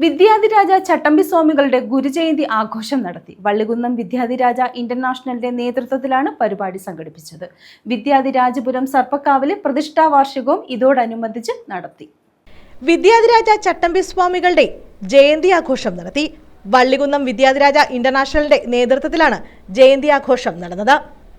വിദ്യാധിരാജ ചട്ടമ്പി സ്വാമികളുടെ ഗുരുജയന്തി ആഘോഷം നടത്തി. വള്ളികുന്നം വിദ്യാധിരാജ ഇന്റർനാഷണലിന്റെ നേതൃത്വത്തിലാണ് പരിപാടി സംഘടിപ്പിച്ചത്. വിദ്യാധിരാജപുരം സർപ്പക്കാവിലെ പ്രതിഷ്ഠാ വാർഷികവും ഇതോടനുബന്ധിച്ച് നടത്തി. വിദ്യാധിരാജ ചട്ടമ്പി സ്വാമികളുടെ ജയന്തി ആഘോഷം നടത്തി. വള്ളികുന്നം വിദ്യാധിരാജ ഇന്റർനാഷണലിന്റെ നേതൃത്വത്തിലാണ് ജയന്തി ആഘോഷം നടന്നത്.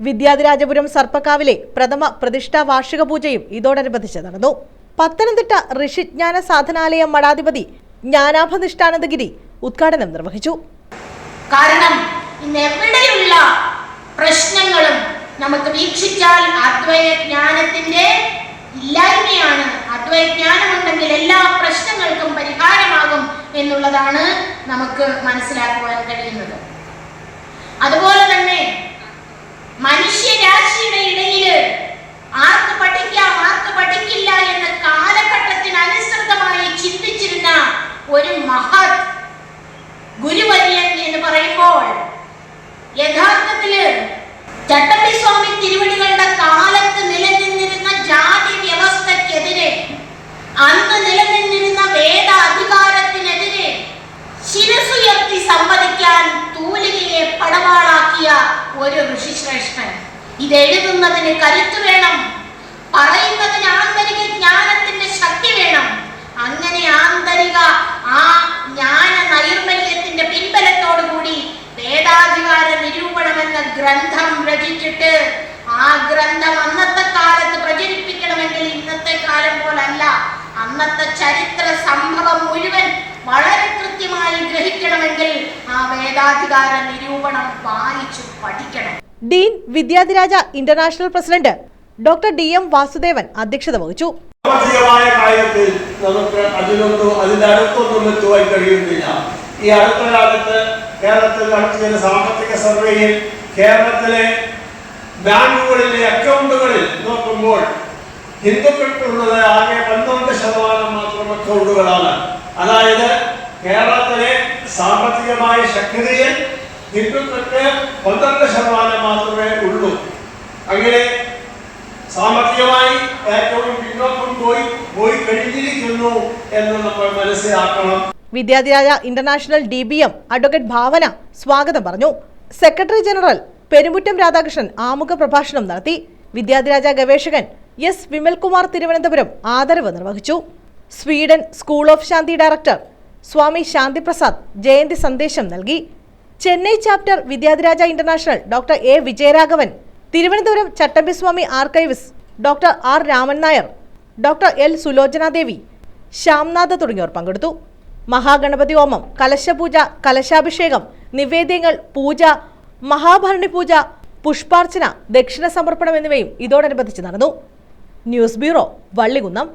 വിദ്യാധിരാജപുരം സർപ്പക്കാവിലെ പ്രഥമ പ്രതിഷ്ഠാ വാർഷിക പൂജയും ഇതോടനുബന്ധിച്ച് നടന്നു. പത്തനംതിട്ട ഋഷിജ്ഞാന സാധനാലയം മഠാധിപതി ജ്ഞാനാഭനിഷ്ഠാനന്ദഗിരി ഉദ്ഘാടനം നിർവഹിച്ചു. കാരണം ഇന്ന് എവിടെയുള്ള പ്രശ്നങ്ങളും നമുക്ക് വീക്ഷിച്ചാൽ അദ്വൈത ജ്ഞാനത്തിന്റെ ഇല്ലായ്മയാണ്. അദ്വൈത ജ്ഞാനമുണ്ടെങ്കിൽ എല്ലാ പ്രശ്നങ്ങൾക്കും പരിഹാരമാകും എന്നുള്ളതാണ് നമുക്ക് മനസ്സിലാക്കുവാൻ കഴിയുന്നത്. മഹത് ഗുരുവര്യൻ എന്ന് പറയുമ്പോൾ യഥാർത്ഥത്തിൽ ചട്ടമ്പി സ്വാമി തിരുവടികളുടെ കാലത്ത് നിലനിന്നിരുന്ന ജാതി വ്യവസ്ഥക്കെതിരെ അന്ന് നിലനിന്നിരുന്ന വേദ അധികാരത്തിനെതിരെ ശിരസുയർത്തി സമ്മതിക്കാൻ തൂലികയെ പടവാളാക്കിയ ഒരു ഋഷിശ്രേഷ്ഠൻ. ഇതെഴുതുന്നതിന് കരുത്തു വേണം പറയുന്നതിന് ആന്തരിക ജ്ഞാനത്തിന്റെ ശക്തി വേണം അങ്ങനെ ആന്തരിക ആ ജ്ഞാന നൈർമല്യത്തിന്റെ പിൻബലത്തോടു കൂടി വേദാധികാര നിരൂപണം എന്ന ഗ്രന്ഥം രചിച്ചിട്ട് ആ ഗ്രന്ഥം അന്നത്തെ കാലത്ത് പ്രചരിപ്പിക്കണമെങ്കിൽ ഇന്നത്തെ കാലം പോലല്ല. അന്നത്തെ ചരിത്ര സംഭവം മുഴുവൻ വളരെ കൃത്യമായി ഗ്രഹിക്കണമെങ്കിൽ ആ വേദാധികാര നിരൂപണം വായിച്ചു പഠിക്കണം. Dean Vidyadhiraja international president doctor D M Vasudevan അധ്യക്ഷത വഹിച്ചു. കാര്യത്തിൽ നമുക്ക് അതിനൊന്നും അതിന്റെ അടുത്തൊന്നും എത്തുവാൻ കഴിയുന്നില്ല. ഈ അടുത്ത കാലത്ത് കേരളത്തിൽ നടത്തിയ സാമ്പത്തിക സർവേയിൽ കേരളത്തിലെ ബാങ്കുകളിലെ അക്കൗണ്ടുകളിൽ നോക്കുമ്പോൾ ഹിന്ദുക്കൾക്കുള്ളത് ആകെ പന്ത്രണ്ട് ശതമാനം മാത്രം അക്കൗണ്ടുകളാണ്. അതായത് കേരളത്തിലെ സാമ്പത്തികമായ ശക്തിയിൽ ഹിന്ദുക്കൾക്ക് പന്ത്രണ്ട് ശതമാനം മാത്രമേ ഉള്ളൂ. അങ്ങനെ സാമ്പത്തികമായി ഏറ്റവും പിന്നോക്കം പോയി പോയി കഴിഞ്ഞിരിക്കുന്നു എന്ന് നമ്മൾ മനസ്സിലാക്കണം. Vidyadhiraja international D B M advocate Bhavana സ്വാഗതം പറഞ്ഞു. സെക്രട്ടറി ജനറൽ പെരുമുറ്റം രാധാകൃഷ്ണൻ ആമുഖ പ്രഭാഷണം നടത്തി. വിദ്യാധിരാജ ഗവേഷകൻ എസ് വിമൽകുമാർ തിരുവനന്തപുരം ആദരവ് നിർവഹിച്ചു. Sweden school of Shanti director Swami Shantiprasad Jayanti സന്ദേശം നൽകി. Chennai chapter Vidyadhiraja international doctor A Vijayaraghavan Thiruvananthapuram Chattampiswami archives doctor R Raman Nair doctor L Sulochanadevi Shyamnath തുടങ്ങിയവർ പങ്കെടുത്തു. മഹാഗണപതി ഹോമം കലശപൂജ കലശാഭിഷേകം നിവേദ്യങ്ങൾ പൂജ മഹാഭരണി പൂജ പുഷ്പാർച്ചന ദക്ഷിണ സമർപ്പണം എന്നിവയും ഇതോടനുബന്ധിച്ച് നടന്നു. News bureau Vallikunnam.